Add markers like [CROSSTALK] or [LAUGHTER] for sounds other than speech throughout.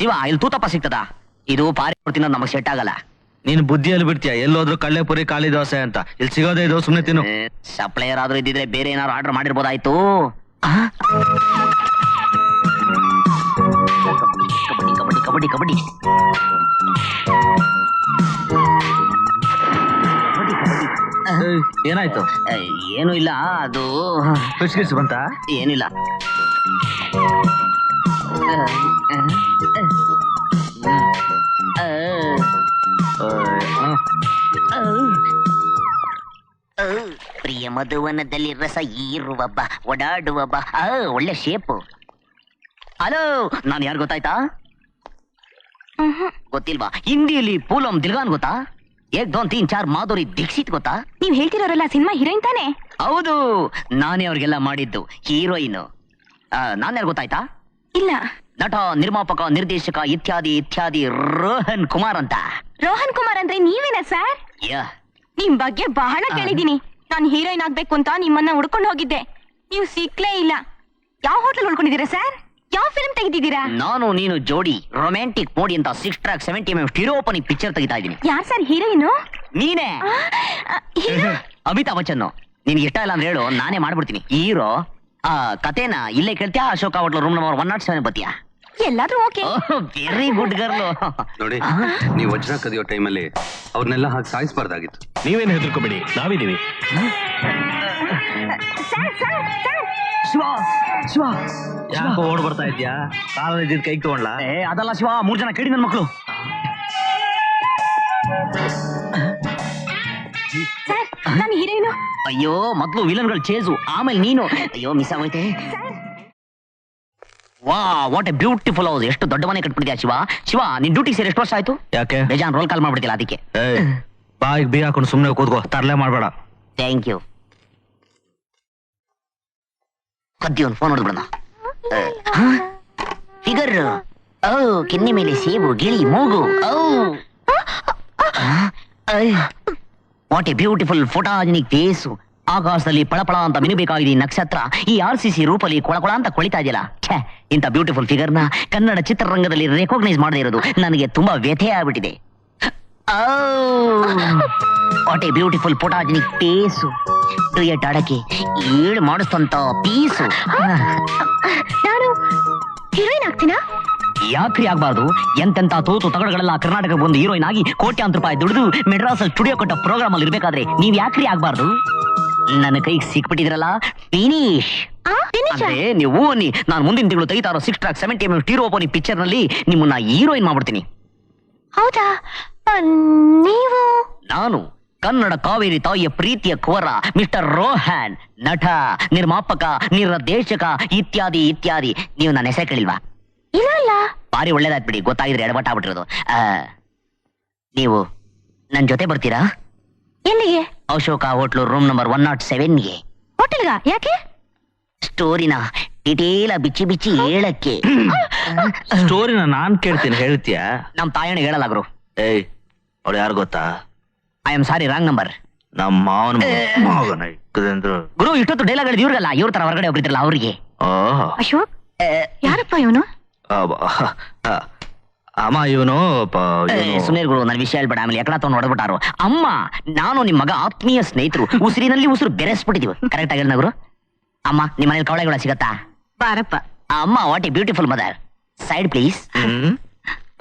ಶಿವ ಇಲ್ಲಿ ತೂತಪ್ಪ ಸಿಗ್ತದ? ಇದು ಪಾರಿ ಕೊಡ್ತೀನ ನಮಗ್ ಸೆಟ್ ಆಗಲ್ಲ. ನೀನ್ ಬುದ್ಧಿಯಲ್ಲಿ ಬಿಡ್ತೀಯ? ಎಲ್ಲೋದ್ರು ಕಳ್ಳೆಪುರಿ ಕಾಳಿ ದೋಸೆ ಅಂತ. ಇಲ್ಲಿ ಸಿಗೋದೇ ಇದು ಸುಮ್ನೆ ತಿನ್ನು. ಸಪ್ಲೈಯರ್ ಆದ್ರೂ ಇದ್ದಿದ್ರೆ ಬೇರೆ ಏನಾದ್ರು ಆರ್ಡರ್ ಮಾಡಿರ್ಬೋದಾಯ್ತು? ಆ? ಕಬಡ್ಡಿ ಕಬಡ್ಡಿ ಕಬಡ್ಡಿ ಕಬಡ್ಡಿ. ಏಯ್, ಏನಾಯ್ತು? ಏ, ಏನು ಇಲ್ಲ ಅದು ಖುಷಿ ಬಂತ? ಏನಿಲ್ಲ. ಮಧುವನದಲ್ಲಿ ರಸ ಈರುವಬ್ಬ ಓಡಾಡುವಬ್ಬ ಆ, ಒಳ್ಳೆ ಶೇಪು ಹಲೋ ನಾನು ಯಾರು ಗೊತ್ತಾಯ್ತಾ? ಗೊತ್ತಿಲ್ವಾ? ಹಿಂದಿಯಲ್ಲಿ ಪೂಲಂ ದಿಲ್ಗಾನ್ ಗೊತ್ತಾ? ಏಕ್ ದೋನ್ ತೀನ್ ಚಾರ್ ಮಾಧುರಿ ದೀಕ್ಷಿತ್ ಗೊತ್ತಾ? ನೀವ್ ಹೇಳ್ತಿರೋರಲ್ಲ ಸಿನಿಮಾ ಹೀರೋಯಿನ್ ತಾನೆ? ಹೌದು ನಾನೇ ಅವ್ರಿಗೆಲ್ಲ ಮಾಡಿದ್ದು ಹೀರೋಯಿನ್. ನಾನು ಯಾರು ಗೊತ್ತಾಯ್ತಾ? ಇಲ್ಲ. ನಟ ನಿರ್ಮಾಪಕ ನಿರ್ದೇಶಕ ಇತ್ಯಾದಿ ಇತ್ಯಾದಿ ರೋಹನ್ ಕುಮಾರ್ ಅಂತ. ರೋಹನ್ ಕುಮಾರ್ ಅಂದ್ರೆ ನೀವೇನಾ ಸರ್? ಯಾ. ನಿಮ್ ಬಗ್ಗೆ ಬಹಳ ಕೇಳಿದೀನಿ ನಾನು ಹೀರೋಯಿನ್ ಆಗ್ಬೇಕು ಅಂತ ನಿಮ್ಮನ್ನ ಹುಡ್ಕೊಂಡು ಹೋಗಿದ್ದೆ. ನೀವು ಸಿಕ್ಲೇ ಇಲ್ಲ. ಯಾವ ಹೋಟೆಲ್ ಉಳ್ಕೊಂಡಿದ್ದೀರಾ ಸರ್? ಯಾವ ಫಿಲ್ಮ್ ತೆಗೆದಿದ್ದೀರಾ? ನಾನು ನೀನು ಜೋಡಿ ರೊಮ್ಯಾಂಟಿಕ್ ಮೋಡಿ ಅಂತ six track seventy M opening picture ತೆಗಿತಾ ಇದ್ದೀನಿ. ಯಾರ್ ಸರ್ ಹೀರೋಯಿನ್? ನೀನೇ. ಅಮಿತಾಬ್ ಬಚ್ಚನ್ ನಿನ್ಗೆ ಇಷ್ಟ ಇಲ್ಲ ಅಂದ್ರೆ ಹೇಳು ನಾನೇ ಮಾಡ್ಬಿಡ್ತೀನಿ. ಹೀರೋ ಆ ಕತೆನ ಇಲ್ಲೇ ಕೇಳ್ತೀಯಾ? Ashoka hotel room number one nought seven ಬತ್ತೀಯಾ? ಎಲ್ಲಾದ್ರೂ ಓಕೆ. ವೆರಿ ಗುಡ್ ಗರ್ಲ್ ನೋಡಿ ನೀವು ವಜ್ರ ಕದಿಯೋ ಟೈಮಲ್ಲಿ ಅವ್ರನ್ನೆಲ್ಲ ಹಾಗೆ ಸಾಯಿಸಬಾರ್ದಾಗಿತ್ತು. ನೀವೇನ್ ಹೆದರ್ಕೋಬೇಡಿ ನಾವಿದ್ದೀವಿ. Sir sir sir. Shiva Shiva ಯಾಕೋ ಓಡ್ ಬರ್ತಾ ಇದ್ಯಾ? ಕಾಲಲ್ಲಿ ಇದ್ದಿದ್ ಕೈ ತಗೊಂಡ್ಲಾ? ಏ ಅದಲ್ಲ ಶಿವ ಮೂರ್ ಜನ ಕೇಳಿ ನನ್ನ ಮಕ್ಕಳು ಸರ್ ನಾನು ಹೀರೋಯಿನು. ಅಯ್ಯೋ ಮೊದ್ಲು ವಿಲನ್ಗಳು ಚೇಸು ಆಮೇಲೆ ನೀನು. ಅಯ್ಯೋ ಮಿಸ್ ಆಗೋಯ್ತೆ. ವಾ ವಾಟ್ ಎ ಬ್ಯೂಟಿಫುಲ್ ಹೌಸ್ ಎಷ್ಟು ದೊಡ್ಡ ಮನೆ ಕಟ್ಬಿಟ್ಟಿದ್ಯಾ ಶಿವ? ಶಿವ ನಿನ್ ಡ್ಯೂಟಿ ಸೇರಿ ಎಷ್ಟು ವರ್ಷ ಆಯ್ತು? ಯಾಕೆ? ಬೇಜಾನ್ ರೋಲ್ ಕಾಲ್ ಮಾಡ್ಬಿಡ್ತಿಲ್ಲ ಅದಕ್ಕೆ. ಬಾಯಿಗೆ ಬೀ ಹಾಕೊಂಡು ಸುಮ್ಮನೆ ಕೂತ್ಕೋ ತರ್ಲೆ ಮಾಡಬೇಡ. ಥ್ಯಾಂಕ್ ಯು ಕದ್ದಿ ಒಂದು ಫೋನ್ ಹೊಡೆದ್ಬಿಡೋಣ. ಫಿಗರ್ ಓ ಕೆನ್ನೆ ಮೇಲೆ ಸೇಬು ಗಿಳಿ ಮೂಗು ಓ. What a beautiful photogenic face ಆಕಾಶದಲ್ಲಿ ಪಳಪಳ ಅಂತ ಮಿನುಬೇಕಾಗಿದೆ ಈ ನಕ್ಷತ್ರ. ಈ ಆರ್ ಸಿ ಸಿ ರೂಪಲ್ಲಿ ಕೊಳಕೊಳ ಅಂತ ಕೊಳಿತಾ ಇದೆಯಲ್ಲ? ಛೇ ಇಂಥ ಬ್ಯೂಟಿಫುಲ್ ಫಿಗರ್ನ ಕನ್ನಡ ಚಿತ್ರರಂಗದಲ್ಲಿ ರೆಕಾಗ್ನೈಸ್ ಮಾಡದೇ ಇರೋದು ನನಗೆ ತುಂಬಾ ವ್ಯಥೆ ಆಗ್ಬಿಟ್ಟಿದೆ. What a beautiful photogenic face duet ಅಡಕೆ ಏಳು ಮಾಡಿಸ್ತಂತ ಪೀಸು ನಾನು ಹೀರೋಯಿನ್ ಆಗ್ತೀನಾ? ಯಾಕ್ರಿ ಆಗ್ಬಾರ್ದು? ಎಂತೆಂತ ತೋತು ತಗಡುಗಳೆಲ್ಲ ಕರ್ನಾಟಕ ಬಂದು ಹೀರೋಯಿನ್ ಆಗಿ ಕೋಟ್ಯಾಂತರ ರೂಪಾಯಿ ದುಡಿದು ಮೆಡ್ರಾಸ್ ಸ್ಟುಡಿಯೋ ಕೊಟ್ಟ ಪ್ರೋಗ್ರಾಮ್ ಅಲ್ಲಿ ಇರ್ಬೇಕಾದ್ರೆ ನೀವ್ ಯಾಕ್ರಿ ಆಗ್ಬಾರ್ದು? ನನ್ನ ಕೈಗೆ ಸಿಕ್ಬಿಟ್ಟಿದ್ರಲ್ಲ? ಫಿನಿಶ್ ಅಂದ್ರೆ ನೀವು ನೀ ನಾನು ಮುಂದಿನ ತಿಂಗಳು ತೆಗಿತಾ ಇರೋ six track seventy M stereophony ಪಿಕ್ಚರ್ನಲ್ಲಿ ನಿಮ್ಮನ್ನ ಹೀರೋಯಿನ್ ಮಾಡ್ಬಿಡ್ತೀನಿ. ಹೌದಾ? ನೀವು? ನಾನು ಕನ್ನಡ ಕಾವೇರಿ ತಾಯಿಯ ಪ್ರೀತಿಯ ಕುವರ ಮಿಸ್ಟರ್ ರೋಹನ್ ನಟ ನಿರ್ಮಾಪಕ ನಿರ್ದೇಶಕ ಇತ್ಯಾದಿ ಇತ್ಯಾದಿ. ನೀವು ನನ್ನ ಹೆಸರು ಕೇಳಿಲ್ವಾ? ಇಲ್ಲ ಬಾರಿ ಒಳ್ಳೇದಾಯ್ತು ಬಿಡಿ ಗೊತ್ತಾಗಿದ್ರೆ ಎಡವಟ್ಟಾಗ್ಬಿಟ್ಟಿರೋದು ನೀವು ನನ್ನ ಜೊತೆ ಬರ್ತೀರಾ? ಎಲ್ಲಿಗೆ? Ashoka hotel room number one nought ಸೆವೆನ್ಗೆ ಹೋಟೆಲ್ಗ? ಯಾಕೆ? ಸ್ಟೋರಿನ ಡಿಟೇಲ ಬಿಚ್ಚಿ ಬಿಚ್ಚಿ ಹೇಳಕ್ಕೆ. ಸ್ಟೋರಿನ ನಾನ್ ಕೇಳ್ತೀನಿ ಹೇಳ್ತೀಯ? ನಮ್ ತಾಯಣ್ಣ ಹೇಳಲ್ಲ ಗುರು. ಏಯ್ ಅವ್ರು ಯಾರು ಗೊತ್ತಾ? I am sorry wrong number ನಮ್ಮ ಮಾವನ ಮಗನ ಇಕ್ಕದಂದ್ರು. ಗುರು ಇಷ್ಟೊತ್ತು ಡೈಲಾಗ್ ಹೇಳಿದ ಇವ್ರಿಗಲ್ಲ ಇವ್ರ ತರ ಹೊರಗಡೆ ಹೋಗಿದ್ರಲ್ಲ ಅವ್ರಿಗೆ. ಓಹ್. ಅಶೋಕ್? ಯಾರಪ್ಪ ಇವನು? ಅಮ್ಮ ಇವನು ಸುನೀರ್ ಗುರು ನನ್ನ ವಿಷಯ ಹೇಳ್ಬೇಡ ಆಮೇಲೆ ಎಕಡ ತಗೊಂಡು ಹೊಡೆದ್ಬಿಟ್ಟಾರು? ಅಮ್ಮ ನಾನು ನಿಮ್ಮ ಮಗ ಆತ್ಮೀಯ ಸ್ನೇಹಿತರು ಉಸಿರಿನಲ್ಲಿ ಉಸಿರು ಬೆರೆಸ್ಬಿಟ್ಟಿದೀವಿ. ಕರೆಕ್ಟ್ ಆಗಿ ಗುರು ಅಮ್ಮ ನಿಮ್ಮ ಮನೇಲಿ ಕವಳೆಗಳ ಸಿಗತ್ತಾ? ಬಾರಪ್ಪ. ಅಮ್ಮ what a beautiful mother side please hmm?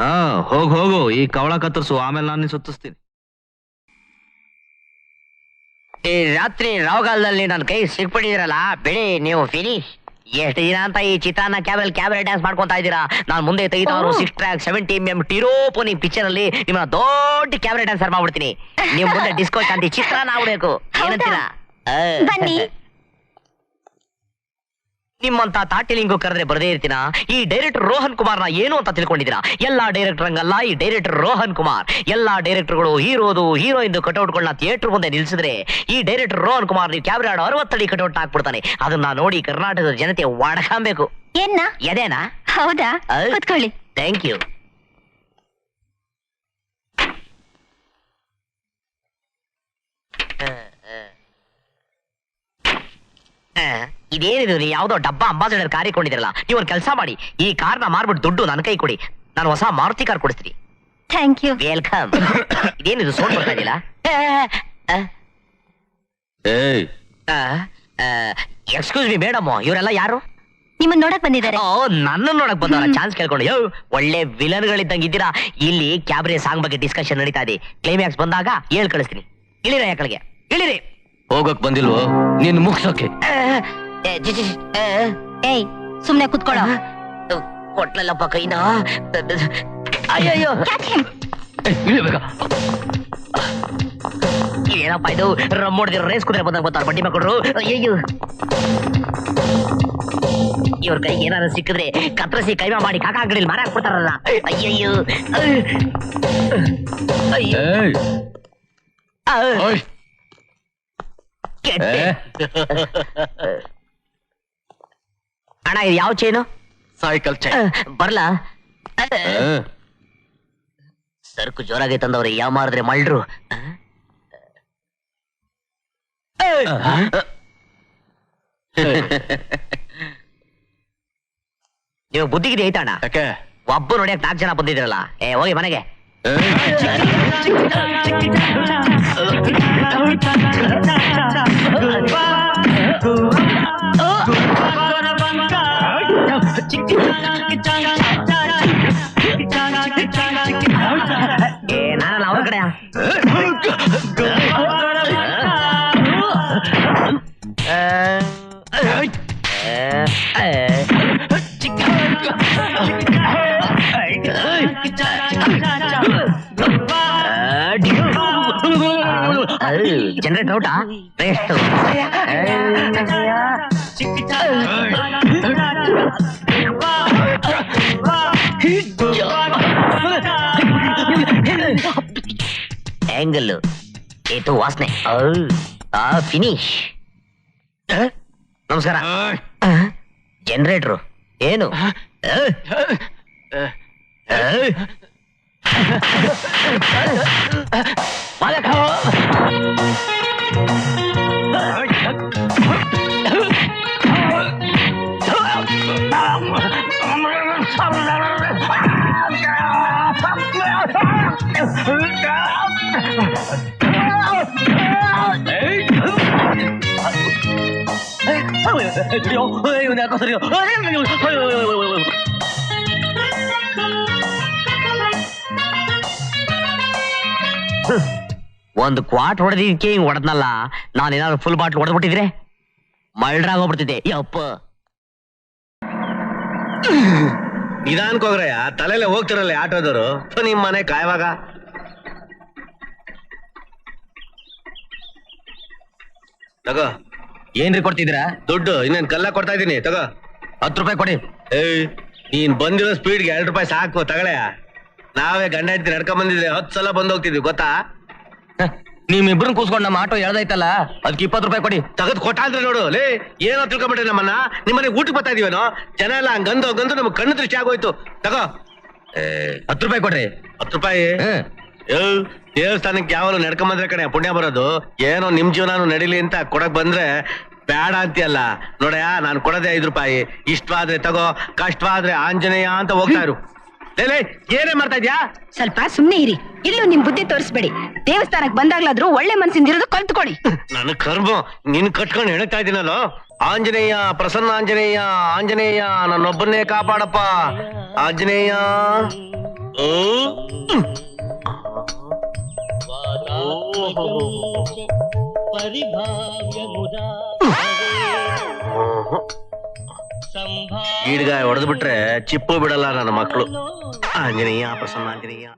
ಹಾ ಹೋಗ್ ಹೋಗು ಈ ಕವಳ ಕತ್ತರಿಸು ಆಮೇಲೆ ನಾನು ಸುತ್ತಿಸ್ತೀನಿ. ಈ ರಾತ್ರಿ ರಾವುಗಾಲದಲ್ಲಿ ನನ್ನ ಕೈ ಸಿಕ್ಬಿಟ್ಟಿದಿರಲ್ಲ ಬಿಡಿ ನೀವು ಫಿನಿಶ್ ಎಷ್ಟು ದಿನ ಅಂತ ಈ ಚಿತ್ರಾನ್ನ ಕ್ಯಾಬಲ್ ಕ್ಯಾಬರೆ ಡ್ಯಾನ್ಸ್ ಮಾಡ್ಕೊಂತಾ ಇದ್ದೀರಾ? ನಾನು ಮುಂದೆ ತೆಗಿತಾರೋ six track seventy M M stereophony picture ಅಲ್ಲಿ ನಿಮ್ಮ ದೊಡ್ಡ ಕ್ಯಾಬರೆ ಡ್ಯಾನ್ಸರ್ ಮಾಡ್ಬಿಡ್ತೀನಿ. ನಿಮ್ ಮುಂದೆ ಡಿಸ್ಕೋ ಶಾಂತಿ ಚಿತ್ರಾನ್ನ ಆಗ್ಬೇಕು ಏನಂತೀರಾ? ಬನ್ನಿ. ನಿಮ್ಮಂತ ತಾಟಿಲಿಂಗು ಕರೆದ್ರೆ ಬರದೇ ಇರ್ತೀನ? ಈ ಡೈರೆಕ್ಟರ್ ರೋಹನ್ ಕುಮಾರ್ನ ಏನು ಅಂತ ತಿಳ್ಕೊಂಡಿದ್ದೀರಾ? ಎಲ್ಲಾ ಡೈರೆಕ್ಟರ್ ಹಂಗಲ್ಲ ಈ ಡೈರೆಕ್ಟರ್ ರೋಹನ್ ಕುಮಾರ್. ಎಲ್ಲಾ ಡೈರೆಕ್ಟರ್ಗಳು ಹೀರೋದು ಹೀರೋಯಿನ್ ಕಟೌಟ್ಗಳನ್ನ ಥಿಯೇಟರ್ ಮುಂದೆ ನಿಲ್ಸಿದ್ರೆ ಈ ಡೈರೆಕ್ಟರ್ ರೋಹನ್ ಕುಮಾರ್ ನೀವು ಕ್ಯಾಮ್ರಾ ಅರವತ್ತಡಿ ಕಟೌಟ್ ಹಾಕ್ಬಿಡ್ತಾನೆ. ಅದನ್ನ ನೋಡಿ ಕರ್ನಾಟಕದ ಜನತೆ ಒಡಕಾಂಬೇಕು ಏನ ಎದೇನಾ? ಹೌದಾ? ಕೂತ್ಕೊಳ್ಳಿ. Thank you. ಇದೇನಿದು? ನೀವು ಯಾವ್ದೋ ಡಬ್ಬಾ ಅಂಬಾಸಿಡರ್ ಕಾರ್ ಕೊಂಡಿದಿರಲ್ಲ? ನೀವು ಒಂದು ಕೆಲಸ ಮಾಡಿ. ಈ ಕಾರ್ನ ಮಾರ್ಬಿಟ್ಟು ದುಡ್ಡು ನನ್ನ ಕೈ ಕೊಡಿ. ನಾನು ಹೊಸ ಮಾರುತಿ ಕಾರ್ ಕೊಡಿಸ್ತೀನಿ. Thank you. ವೆಲ್ಕಮ್. ಇದೇನಿದು? ಸೋನ್ ಬರ್ತಾ ಇದೆಯಲ್ಲ? ಏಯ್. ಎಕ್ಸ್ಕ್ಯೂಸ್ ಮಿ ಮೇಡಮ್ ಇವರೆಲ್ಲ ಯಾರು? ನಿಮ್ಮನ್ನ ನೋಡಕ್ ಬಂದಿದ್ದಾರೆ. ಓ ನನ್ನ ನೋಡಕ್ ಬಂದವರ? ಚಾನ್ಸ್ ಕೇಳ್ಕೊಂಡು. ಯೋ ಒಳ್ಳೆ ವಿಲನ್ ಗಳಿದ್ದಂಗೆ ಇದ್ದೀರಾ? ಇಲ್ಲಿ ಕ್ಯಾಬ್ರೆ ಸಾಂಗ್ ಬಗ್ಗೆ ಡಿಸ್ಕಷನ್ ನಡೀತಾ ಇದೆ. ಕ್ಲೈಮ್ಯಾಕ್ಸ್ ಬಂದಾಗ ಹೇಳ್ ಕಳಿಸ್ತೀನಿ. ಇಳಿರ ಯಾಕಳಿಗೆ ಇಳಿರಿ. ಹೋಗಕ್ ಬಂದಿಲ್ವೋ? ನೀನ್ ಮುಗ್ಸೋಕೆ. ಏ, ಜಿಜಿ ಏಯ್ ಸುಮ್ನೆ ಕುತ್ಕೊಳ್ಳೋ. ಕೊಟ್ಲಲ್ಲಪ್ಪ ಕೈನ. ಅಯ್ಯಯ್ಯೋ. ಏನಪ್ಪ ಇದು? ರಮ್ ಹೊಡೆದಿರೋ ರೇಸ್ ಕುದುರೆ ಬಂದಾಗ ಬರ್ತಾರೆ ಬಡ್ಡಿ ಮಕ್ಕಳು ಅಯ್ಯೋ ಇವ್ರ ಕೈ ಏನಾರ ಸಿಕ್ಕಿದ್ರೆ ಕತ್ರಸಿ ಕೈಮ ಮಾಡಿ ಕಾಕ ಅಂಗಡಿಲಿ ಮಾರಾಕ್ ಹಾಕ್ಬಿಡ್ತಾರಲ್ಲ. ಅಯ್ಯಯ್ಯೋ. ಅಯ್ಯೋ. ಕೆಟ್ಟೆ. [LAUGHS] ಅಣ್ಣ ಇದು ಯಾವ ಚೈನು ಸೈಕಲ್ ಚೈನ್ ಬರ್ಲಾ ಸರ್ಕು ಜೋರಾಗಿ ತಂದವ್ರೆ ಯಾವ ಮಾರಿದ್ರೆ ಮಳ್ರು ನೀವು ಬುದ್ಧಿಗಿದೆ ಐತಣ್ಣ ಯಾಕೆ ಒಬ್ಬ ನೋಡಿಯಕ್ ನಾಲ್ಕು ಜನ ಬಂದಿದ್ರಲ್ಲ ಏ ಹೋಗಿ ಮನೆಗೆ జనరేట్ అవుటా వేస్ట్ యాంగిల్ ఏదో ఫినిష్ ನಮಸ್ಕಾರ ಜನರೇಟ್ರು ಏನು [LAUGHS] ಒಂದು ಕ್ವಾಟ್ ಹೊಡೆದಿದ್ದಕ್ಕೆ ಹಿಂಗ್ ಹೊಡೆದ್ನಲ್ಲ, ನಾನು ಏನಾದ್ರು ಫುಲ್ ಬಾಟ್ಲ್ ಹೊಡೆದ್ಬಿಟ್ಟಿದ್ರೆ ಮಲ್ಡ್ರಾಗ ಹೋಗ್ಬಿಡ್ತಿದ್ದೆ ಯಪ್ಪ. [LAUGHS] ನಿಧಾನಕ್ಕೆ ಹೋಗ್ರಯ್ಯ ತಲೆಲೆ ಹೋಗ್ತಿರಲ್ಲ ಆಟೋದವರು. ನಿಮ್ ಮನೆ ಕಾಯುವಾಗ. ತಗೋ. ಏನ್ರಿ ಕೊಡ್ತಿದ್ದೀರಾ? ದುಡ್ಡು ಇನ್ನೇನ್ ಕಲ್ಲ ಕೊಡ್ತಾ ಇದೀನಿ ತಗೋ. ಹತ್ತು ರೂಪಾಯಿ ಕೊಡಿ. ಏಯ್ ನೀನ್ ಬಂದಿರೋ ಸ್ಪೀಡ್ಗೆ ಎರಡು ರೂಪಾಯಿ ಸಾಕು ತಗಳೆ. ನಾವೇ ಗಂಡ ಹೆಂಡತಿ ನಡ್ಕೊಂಡ್ ಬಂದಿದ್ದೆ ಹತ್ತು ಸಲ ಬಂದ್ ಹೋಗ್ತಿದ್ವಿ ಗೊತ್ತಾ? ನಿಮ್ಮಿಬ್ರನ್ನ ಕೂಸ್ಕೊಂಡು ನಮ್ಮ ಆಟೋ ಎಳ್ದೈತಲ್ಲ ಅದಕ್ಕೆ ಇಪ್ಪತ್ತು ರೂಪಾಯಿ ಕೊಡಿ. ತಗದ್ ಕೊಟ್ಟಾದ್ರೆ ನೋಡು ಲೇ ಏನೋ ತಿಳ್ಕೊಂಬಿಟ್ರೆ ನಮ್ಮನ್ನ. ನಿಮ್ಮನೆ ಊಟಕ್ಕೆ ಬರ್ತಾ ಇದೀವೇನೋ? ಜನ ಎಲ್ಲ ಹಂಗಂದು ಹಂಗಂದು ನಮ್ಗೆ ಕಣ್ಣು ದೃಷ್ಟಿ ಆಗೋಯ್ತು. ತಗೋ. ಏ, ಹತ್ತು ರೂಪಾಯಿ ಕೊಡ್ರಿ. ಹತ್ತು ರೂಪಾಯಿ? ಹ್ಮ್. ದೇವಸ್ಥಾನಕ್ಕೆ ಯಾವಾಗಲೂ ನಡ್ಕೊಂಬಂದ್ರೆ ಕಣೆ ಪುಣ್ಯ ಬರೋದು. ಏನೋ ನಿಮ್ ಜೀವನ ನಡೀಲಿ ಅಂತ ಕೊಡಕ್ ಬಂದ್ರೆ ಬೇಡ ಅಂತೀಯಲ್ಲ. ನೋಡಯ್ಯ ನಾನು ಕೊಡದೆ ಐದು ರೂಪಾಯಿ. ಇಷ್ಟವಾದ್ರೆ ತಗೋ ಕಷ್ಟವಾದ್ರೆ ಆಂಜನೇಯ ಅಂತ ಹೋಗ್ತಾ ಇರು. ಲೇ, ಲೇ, ಏನೇ ಮಾಡ್ತಾ ಇದ್ಯಾ? ಸ್ವಲ್ಪ ಸುಮ್ನೆ ಇರಿ. ಇಲ್ಲೂ ನಿಮ್ ಬುದ್ಧಿ ತೋರಿಸ್ಬೇಡಿ. ದೇವಸ್ಥಾನಕ್ಕೆ ಬಂದಾಗ್ಲಾದ್ರೂ ಒಳ್ಳೆ ಮನ್ಸಿಂದ ಇರೋದು ಕಲ್ತ್ಕೊಡಿ ನನ್ನ ಕರ್ಮ ನಿನ್ ಕಟ್ಕೊಂಡು ಹೇಳ್ತಾ ಇದೀನಲ್ಲ? ಆಂಜನೇಯ ಪ್ರಸನ್ನ ಆಂಜನೇಯ ಆಂಜನೇಯ ನನ್ನೊಬ್ಬನೇ ಕಾಪಾಡಪ್ಪ. ಆಂಜನೇಯ. ಓ. ಈಡ್ಗಾಯ ಹೊಡೆದ್ಬಿಟ್ರೆ ಚಿಪ್ಪು ಬಿಡಲ್ಲ ನನ್ನ ಮಕ್ಕಳು. ಆಂಜನೇಯ ಪ್ರಸನ್ನ ಆಂಜನೇಯ.